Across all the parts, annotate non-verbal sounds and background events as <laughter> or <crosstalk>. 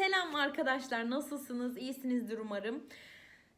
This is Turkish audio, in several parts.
Selam arkadaşlar nasılsınız? İyisinizdir umarım.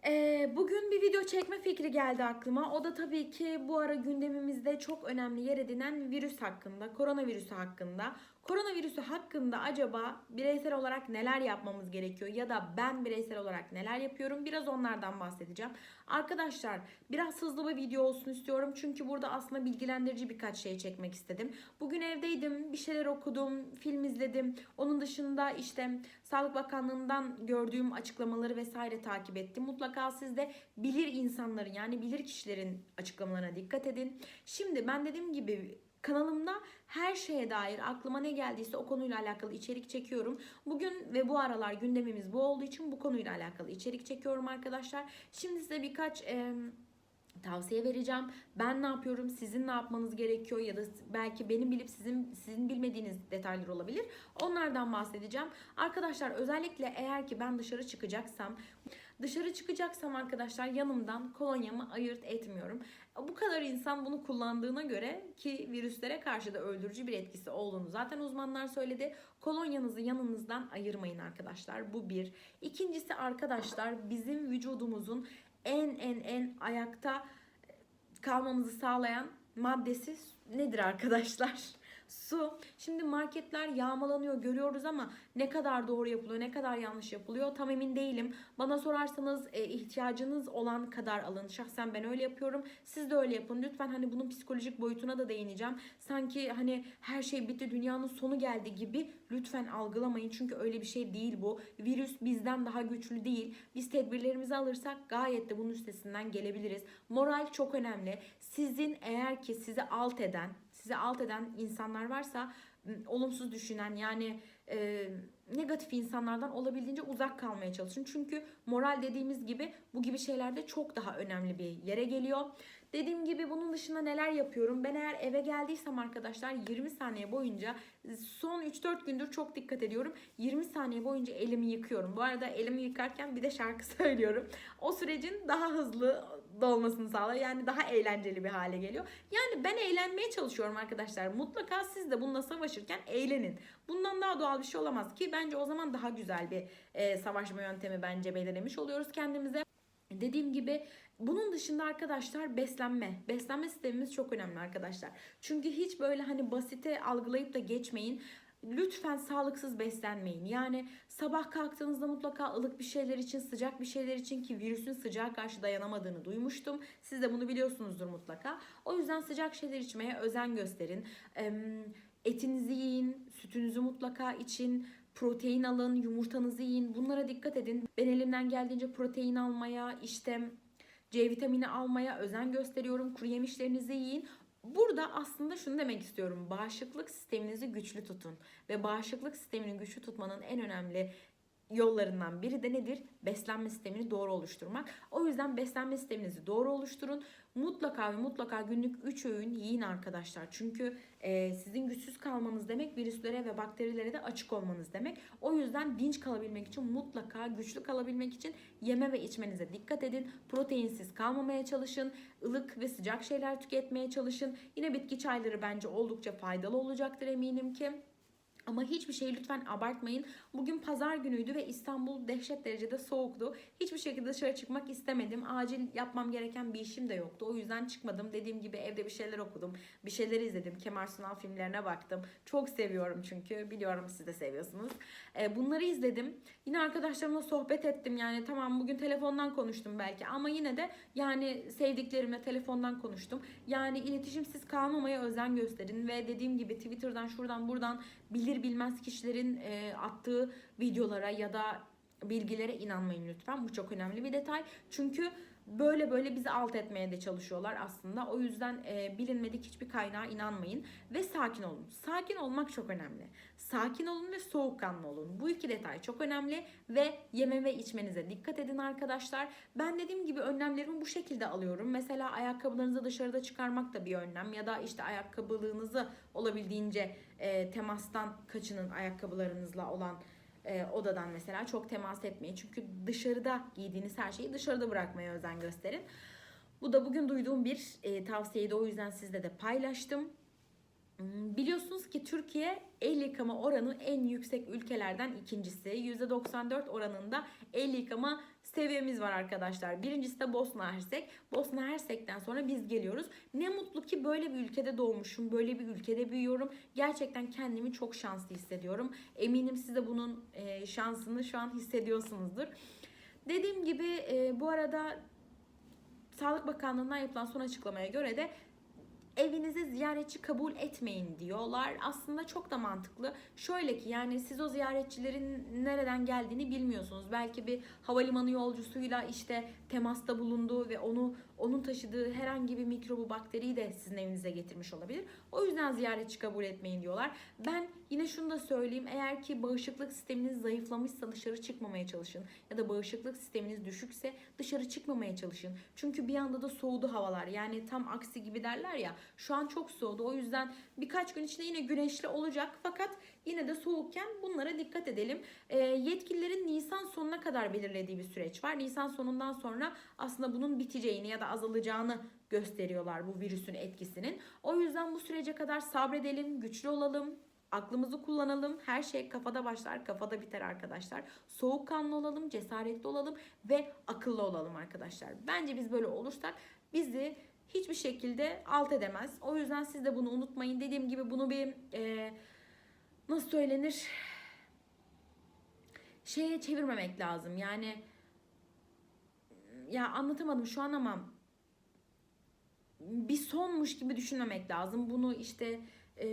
Ee, bugün bir video çekme fikri geldi aklıma. O da tabii ki bu ara gündemimizde çok önemli yer edinen virüs hakkında, koronavirüsü hakkında. Koronavirüsü hakkında acaba bireysel olarak neler yapmamız gerekiyor ya da ben bireysel olarak neler yapıyorum biraz onlardan bahsedeceğim. Arkadaşlar biraz hızlı bir video olsun istiyorum çünkü burada aslında bilgilendirici birkaç şey çekmek istedim. Bugün evdeydim, bir şeyler okudum, film izledim. Onun dışında işte Sağlık Bakanlığı'ndan gördüğüm açıklamaları vesaire takip ettim. Mutlaka siz de bilir insanların yani bilir kişilerin açıklamalarına dikkat edin. Şimdi ben dediğim gibi kanalımda her şeye dair aklıma ne geldiyse o konuyla alakalı içerik çekiyorum. Bugün ve bu aralar gündemimiz bu olduğu için bu konuyla alakalı içerik çekiyorum arkadaşlar. Şimdi size birkaç... E, tavsiye vereceğim. Ben ne yapıyorum? Sizin ne yapmanız gerekiyor ya da belki benim bilip sizin sizin bilmediğiniz detaylar olabilir. Onlardan bahsedeceğim. Arkadaşlar özellikle eğer ki ben dışarı çıkacaksam Dışarı çıkacaksam arkadaşlar yanımdan kolonyamı ayırt etmiyorum. Bu kadar insan bunu kullandığına göre ki virüslere karşı da öldürücü bir etkisi olduğunu zaten uzmanlar söyledi. Kolonyanızı yanınızdan ayırmayın arkadaşlar. Bu bir. İkincisi arkadaşlar bizim vücudumuzun en en en ayakta kalmamızı sağlayan maddesi nedir arkadaşlar? Su. Şimdi marketler yağmalanıyor görüyoruz ama ne kadar doğru yapılıyor, ne kadar yanlış yapılıyor tam emin değilim. Bana sorarsanız e, ihtiyacınız olan kadar alın. Şahsen ben öyle yapıyorum. Siz de öyle yapın. Lütfen hani bunun psikolojik boyutuna da değineceğim. Sanki hani her şey bitti, dünyanın sonu geldi gibi lütfen algılamayın. Çünkü öyle bir şey değil bu. Virüs bizden daha güçlü değil. Biz tedbirlerimizi alırsak gayet de bunun üstesinden gelebiliriz. Moral çok önemli. Sizin eğer ki sizi alt eden, sizi alt eden insanlar varsa olumsuz düşünen yani e, negatif insanlardan olabildiğince uzak kalmaya çalışın. Çünkü moral dediğimiz gibi bu gibi şeylerde çok daha önemli bir yere geliyor. Dediğim gibi bunun dışında neler yapıyorum? Ben eğer eve geldiysem arkadaşlar 20 saniye boyunca son 3-4 gündür çok dikkat ediyorum. 20 saniye boyunca elimi yıkıyorum. Bu arada elimi yıkarken bir de şarkı <laughs> söylüyorum. O sürecin daha hızlı dolmasını sağlıyor. Yani daha eğlenceli bir hale geliyor. Yani ben eğlenmeye çalışıyorum arkadaşlar. Mutlaka siz de bununla savaşırken eğlenin. Bundan daha doğal bir şey olamaz ki bence o zaman daha güzel bir e, savaşma yöntemi bence belirlemiş oluyoruz kendimize. Dediğim gibi bunun dışında arkadaşlar beslenme. Beslenme sistemimiz çok önemli arkadaşlar. Çünkü hiç böyle hani basite algılayıp da geçmeyin. Lütfen sağlıksız beslenmeyin. Yani sabah kalktığınızda mutlaka ılık bir şeyler için, sıcak bir şeyler için ki virüsün sıcağa karşı dayanamadığını duymuştum. Siz de bunu biliyorsunuzdur mutlaka. O yüzden sıcak şeyler içmeye özen gösterin. Etinizi yiyin, sütünüzü mutlaka için, protein alın, yumurtanızı yiyin. Bunlara dikkat edin. Ben elimden geldiğince protein almaya, işte C vitamini almaya özen gösteriyorum. Kuru yemişlerinizi yiyin. Burada aslında şunu demek istiyorum. Bağışıklık sisteminizi güçlü tutun. Ve bağışıklık sistemini güçlü tutmanın en önemli yollarından biri de nedir? Beslenme sistemini doğru oluşturmak. O yüzden beslenme sisteminizi doğru oluşturun. Mutlaka ve mutlaka günlük 3 öğün yiyin arkadaşlar. Çünkü e, sizin güçsüz kalmanız demek virüslere ve bakterilere de açık olmanız demek. O yüzden dinç kalabilmek için mutlaka güçlü kalabilmek için yeme ve içmenize dikkat edin. Proteinsiz kalmamaya çalışın. ılık ve sıcak şeyler tüketmeye çalışın. Yine bitki çayları bence oldukça faydalı olacaktır eminim ki. Ama hiçbir şeyi lütfen abartmayın. Bugün pazar günüydü ve İstanbul dehşet derecede soğuktu. Hiçbir şekilde dışarı çıkmak istemedim. Acil yapmam gereken bir işim de yoktu. O yüzden çıkmadım. Dediğim gibi evde bir şeyler okudum. Bir şeyler izledim. Kemal Sunal filmlerine baktım. Çok seviyorum çünkü. Biliyorum siz de seviyorsunuz. Ee, bunları izledim. Yine arkadaşlarımla sohbet ettim. Yani tamam bugün telefondan konuştum belki. Ama yine de yani sevdiklerimle telefondan konuştum. Yani iletişimsiz kalmamaya özen gösterin. Ve dediğim gibi Twitter'dan şuradan buradan bilir bilmez kişilerin attığı videolara ya da bilgilere inanmayın lütfen. Bu çok önemli bir detay. Çünkü böyle böyle bizi alt etmeye de çalışıyorlar aslında. O yüzden e, bilinmedik hiçbir kaynağa inanmayın ve sakin olun. Sakin olmak çok önemli. Sakin olun ve soğukkanlı olun. Bu iki detay çok önemli ve yeme ve içmenize dikkat edin arkadaşlar. Ben dediğim gibi önlemlerimi bu şekilde alıyorum. Mesela ayakkabılarınızı dışarıda çıkarmak da bir önlem ya da işte ayakkabılığınızı olabildiğince e, temastan kaçının ayakkabılarınızla olan e, odadan mesela çok temas etmeyin. Çünkü dışarıda giydiğiniz her şeyi dışarıda bırakmaya özen gösterin. Bu da bugün duyduğum bir e, tavsiyeydi. O yüzden sizle de paylaştım. Hmm, Biliyorsunuz ki Türkiye el yıkama oranı en yüksek ülkelerden ikincisi. %94 oranında el yıkama seviyemiz var arkadaşlar. Birincisi de Bosna Hersek. Bosna Hersek'ten sonra biz geliyoruz. Ne mutlu ki böyle bir ülkede doğmuşum, böyle bir ülkede büyüyorum. Gerçekten kendimi çok şanslı hissediyorum. Eminim siz de bunun e, şansını şu an hissediyorsunuzdur. Dediğim gibi e, bu arada Sağlık Bakanlığı'ndan yapılan son açıklamaya göre de evinize ziyaretçi kabul etmeyin diyorlar. Aslında çok da mantıklı. Şöyle ki yani siz o ziyaretçilerin nereden geldiğini bilmiyorsunuz. Belki bir havalimanı yolcusuyla işte temasta bulunduğu ve onu onun taşıdığı herhangi bir mikrobu bakteriyi de sizin evinize getirmiş olabilir. O yüzden ziyaretçi kabul etmeyin diyorlar. Ben yine şunu da söyleyeyim. Eğer ki bağışıklık sisteminiz zayıflamışsa dışarı çıkmamaya çalışın. Ya da bağışıklık sisteminiz düşükse dışarı çıkmamaya çalışın. Çünkü bir anda da soğudu havalar. Yani tam aksi gibi derler ya. Şu an çok soğudu. O yüzden birkaç gün içinde yine güneşli olacak. Fakat yine de soğukken bunlara dikkat edelim. E, yetkililerin Nisan sonuna kadar belirlediği bir süreç var. Nisan sonundan sonra aslında bunun biteceğini ya da azalacağını gösteriyorlar bu virüsün etkisinin. O yüzden bu sürece kadar sabredelim, güçlü olalım, aklımızı kullanalım. Her şey kafada başlar, kafada biter arkadaşlar. Soğukkanlı olalım, cesaretli olalım ve akıllı olalım arkadaşlar. Bence biz böyle olursak bizi hiçbir şekilde alt edemez. O yüzden siz de bunu unutmayın. Dediğim gibi bunu bir e, nasıl söylenir? Şeye çevirmemek lazım. Yani ya anlatamadım şu an ama bir sonmuş gibi düşünmemek lazım. Bunu işte e,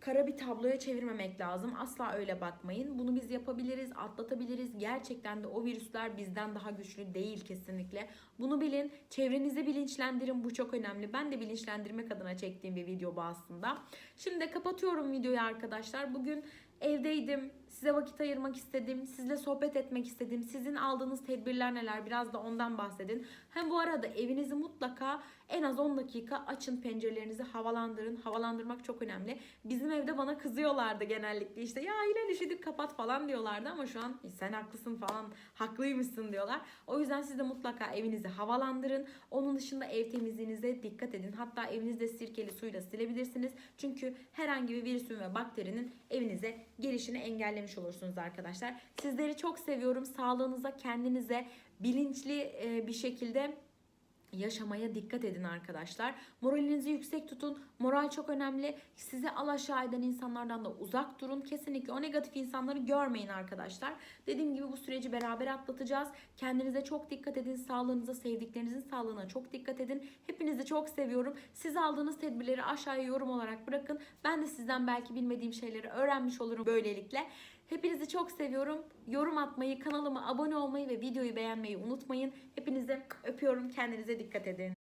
kara bir tabloya çevirmemek lazım. Asla öyle bakmayın. Bunu biz yapabiliriz, atlatabiliriz. Gerçekten de o virüsler bizden daha güçlü değil kesinlikle. Bunu bilin. Çevrenizi bilinçlendirin. Bu çok önemli. Ben de bilinçlendirmek adına çektiğim bir video bu aslında. Şimdi kapatıyorum videoyu arkadaşlar. Bugün evdeydim. Size vakit ayırmak istedim. Sizle sohbet etmek istedim. Sizin aldığınız tedbirler neler? Biraz da ondan bahsedin. Hem bu arada evinizi mutlaka en az 10 dakika açın pencerelerinizi havalandırın. Havalandırmak çok önemli. Bizim evde bana kızıyorlardı genellikle. İşte ya Hilal üşüdük kapat falan diyorlardı ama şu an "E, sen haklısın falan haklıymışsın diyorlar. O yüzden siz de mutlaka evinizi havalandırın. Onun dışında ev temizliğinize dikkat edin. Hatta evinizde sirkeli suyla silebilirsiniz. Çünkü herhangi bir virüsün ve bakterinin evinize gelişini engellemiş olursunuz arkadaşlar. Sizleri çok seviyorum. Sağlığınıza, kendinize bilinçli e, bir şekilde yaşamaya dikkat edin arkadaşlar. Moralinizi yüksek tutun. Moral çok önemli. Sizi alaşağı eden insanlardan da uzak durun. Kesinlikle o negatif insanları görmeyin arkadaşlar. Dediğim gibi bu süreci beraber atlatacağız. Kendinize çok dikkat edin. Sağlığınıza, sevdiklerinizin sağlığına çok dikkat edin. Hepinizi çok seviyorum. Siz aldığınız tedbirleri aşağıya yorum olarak bırakın. Ben de sizden belki bilmediğim şeyleri öğrenmiş olurum böylelikle. Hepinizi çok seviyorum. Yorum atmayı, kanalıma abone olmayı ve videoyu beğenmeyi unutmayın. Hepinizi öpüyorum. Kendinize dikkat edin.